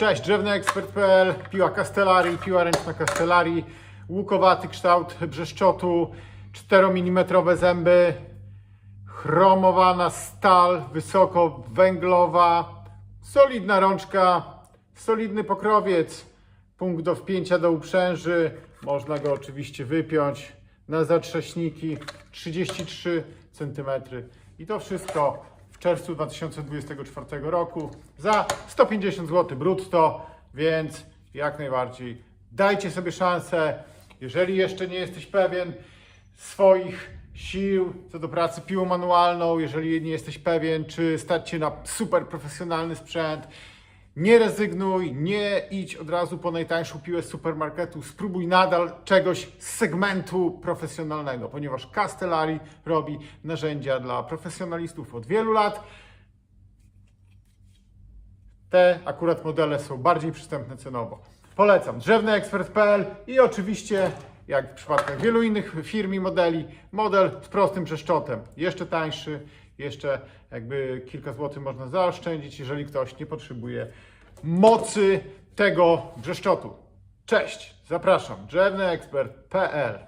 Cześć, drzewnyekspert.pl, piła Castellari, piła ręczna Castellari, łukowaty kształt brzeszczotu, 4 mm zęby, chromowana stal, wysoko węglowa, solidna rączka, solidny pokrowiec, punkt do wpięcia do uprzęży, można go oczywiście wypiąć na zatrzaśniki 33 cm i to wszystko czerwcu 2024 roku za 150 zł brutto, więc jak najbardziej dajcie sobie szansę. Jeżeli jeszcze nie jesteś pewien swoich sił co do pracy piłą manualną, jeżeli nie jesteś pewien, czy stać się na super profesjonalny sprzęt, nie rezygnuj, nie idź od razu po najtańszą piłę z supermarketu, spróbuj nadal czegoś z segmentu profesjonalnego, ponieważ Castellari robi narzędzia dla profesjonalistów od wielu lat. Te akurat modele są bardziej przystępne cenowo. Polecam drzewnyekspert.pl i oczywiście, jak w przypadkach wielu innych firm i modeli, model z prostym brzeszczotem. Jeszcze tańszy, jeszcze jakby kilka złotych można zaoszczędzić, jeżeli ktoś nie potrzebuje mocy tego brzeszczotu. Cześć, zapraszam, drzewnyekspert.pl